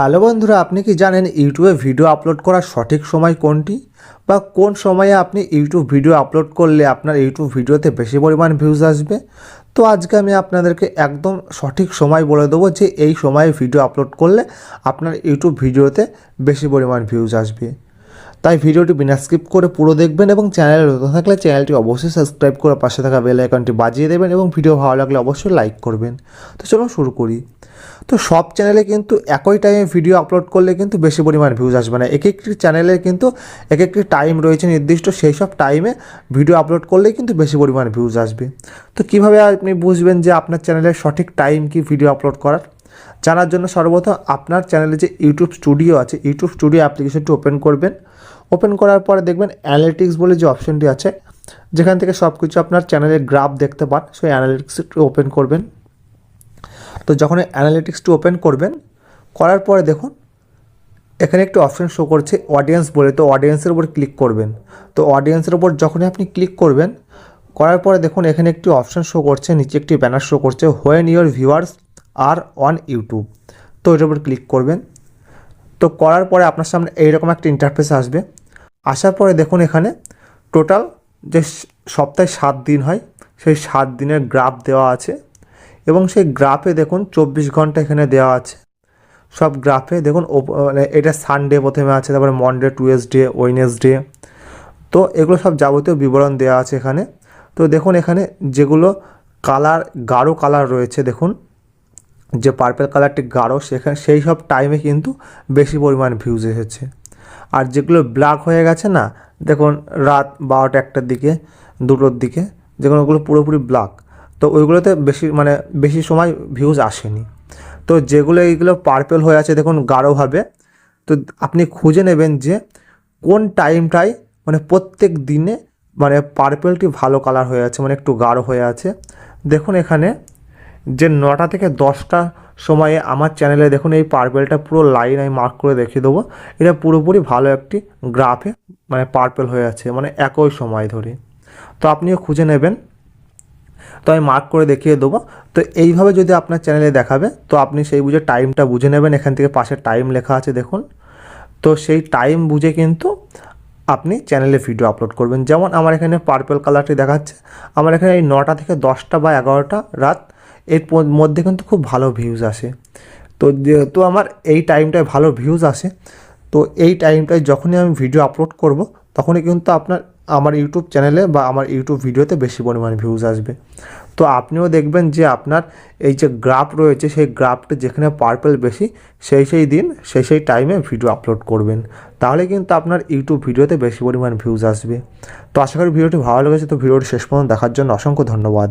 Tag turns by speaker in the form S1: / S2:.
S1: Hello বন্ধুরা, আপনি কি জানেন ইউটিউবে ভিডিও আপলোড করার সঠিক সময় কোনটি? বা কোন সময়ে আপনি ইউটিউব ভিডিও আপলোড করলে আপনার ইউটিউব ভিডিওতে বেশি পরিমাণ ভিউজ আসবে? তো আজকে আমি আপনাদেরকে একদম সঠিক সময় বলে দেবো যে এই সময়ে ভিডিও আপলোড করলে আপনার ইউটিউব ভিডিওতে বেশি পরিমাণ ভিউজ আসবে। তাই ভিডিওটি বিনা স্কিপ করে পুরো দেখবেন এবং চ্যানেলে নতুন থাকলে চ্যানেলটি অবশ্যই সাবস্ক্রাইব করে পাশে থাকা বেল আইকনটি বাজিয়ে দেবেন এবং ভিডিও ভালো লাগলে অবশ্যই লাইক করবেন। তো চলুন শুরু করি। তো সব চ্যানেলে কিন্তু একই টাইমে ভিডিও আপলোড করলে কিন্তু বেশি পরিমাণ ভিউজ আসবে না। এক একটি চ্যানেলে কিন্তু এক একটি টাইম রয়েছে নির্দিষ্ট, সেই সব টাইমে ভিডিও আপলোড করলেই কিন্তু বেশি পরিমাণ ভিউজ আসবে। তো কীভাবে আপনি বুঝবেন যে আপনার চ্যানেলের সঠিক টাইম কি ভিডিও আপলোড করার? জানার জন্য সর্বপ্রথম আপনার চ্যানেলে যে ইউটিউব স্টুডিও আছে ইউটিউব স্টুডিও অ্যাপ্লিকেশনটি ওপেন করবেন। ওপেন করার পরে দেখবেন অ্যানালিটিক্স বলে যে অপশনটি আছে, যেখান থেকে সব কিছু আপনার চ্যানেলের গ্রাফ দেখতে পান, সেই অ্যানালিটিক্সটি ওপেন করবেন। তো যখন অ্যানালিটিক্সটি ওপেন করবেন, করার পরে দেখুন, এখানে একটি অপশন শো করছে অডিয়েন্স বলে। তো অডিয়েন্সের উপর ক্লিক করবেন। তো অডিয়েন্সের উপর যখনই আপনি ক্লিক করবেন, করার পরে দেখুন, এখানে একটি অপশন শো করছে, নিচে একটি ব্যানার শো করছে when your viewers are on YouTube তো এটার উপর ক্লিক করবেন। তো করার পরে আপনার সামনে এইরকম একটা ইন্টারফেস আসবে। আসার পরে দেখুন, এখানে টোটাল যে সপ্তাহে সাত দিন হয়, সেই সাত দিনের গ্রাফ দেওয়া আছে। এবং সেই গ্রাফে দেখুন চব্বিশ ঘণ্টা এখানে দেওয়া আছে। সব গ্রাফে দেখুন মানে এটা সানডে প্রথমে আছে, তারপরে মনডে টুয়েসডে ওয়েনেসডে তো এগুলো সব যাবতীয় বিবরণ দেওয়া আছে এখানে। তো দেখুন এখানে যেগুলো কালার, গাঢ় কালার রয়েছে দেখুন, যে পার্পেল কালারটি গাঢ়, সেখানে সেই সব টাইমে কিন্তু বেশি পরিমাণ ভিউজ এসেছে। আর যেগুলো ব্ল্যাক হয়ে গেছে না, দেখুন রাত বারোটা একটার দিকে, দুটোর দিকে, যেগুলো ওগুলো পুরোপুরি ব্ল্যাক তো ওইগুলোতে বেশি মানে বেশি সময় ভিউজ আসেনি। তো যেগুলো এইগুলো পার্পেল হয়ে আছে, দেখুন গাঢ়ভাবে তো আপনি খুঁজে নেবেন যে কোন টাইমটায় মানে প্রত্যেক দিনে মানে পার্পেলটি ভালো কালার হয়ে আছে মানে একটু গাঢ় হয়ে আছে। দেখুন এখানে যে নটা থেকে দশটা সময়ে আমার চ্যানেলে দেখুন এই পার্পেলটা পুরো লাইন আমি মার্ক করে দেখিয়ে দেবো। এটা পুরোপুরি ভালো একটি গ্রাফে মানে পার্পেল হয়ে আছে মানে একই সময় ধরে। তো আপনিও খুঁজে নেবেন। তো আমি মার্ক করে দেখিয়ে দেবো। তো এইভাবে যদি আপনার চ্যানেলে দেখাবে, তো আপনি সেই বুঝে টাইমটা বুঝে নেবেন। এখান থেকে পাশে টাইম লেখা আছে, দেখুন। তো সেই টাইম বুঝে কিন্তু আপনি চ্যানেলে ভিডিও আপলোড করবেন। যেমন আমার এখানে পার্পেল কালারটি দেখাচ্ছে। আমার এখানে এই নটা থেকে দশটা বা এগারোটা রাত, এর মধ্যে কিন্তু খুব ভালো ভিউজ আসে। তো যেহেতু আমার এই টাইমটায় ভালো ভিউজ আসে, তো এই টাইমটায় যখনই আমি ভিডিও আপলোড করব, তখনই কিন্তু আপনার আমার ইউটিউব চ্যানেলে বা আমার ইউটিউব ভিডিওতে বেশি পরিমাণ ভিউজ আসবে। তো আপনিও দেখবেন যে আপনার এই যে গ্রাফ রয়েছে, সেই গ্রাফটা যেখানে পার্পেল বেশি, সেই সেই দিন, সেই সেই টাইমে ভিডিও আপলোড করবেন। তাহলে কিন্তু আপনার ইউটিউব ভিডিওতে বেশি পরিমাণ ভিউজ আসবে। তো আশা করি ভিডিওটি ভালো লেগেছে। তো ভিডিওটি শেষ পর্যন্ত দেখার জন্য অসংখ্য ধন্যবাদ।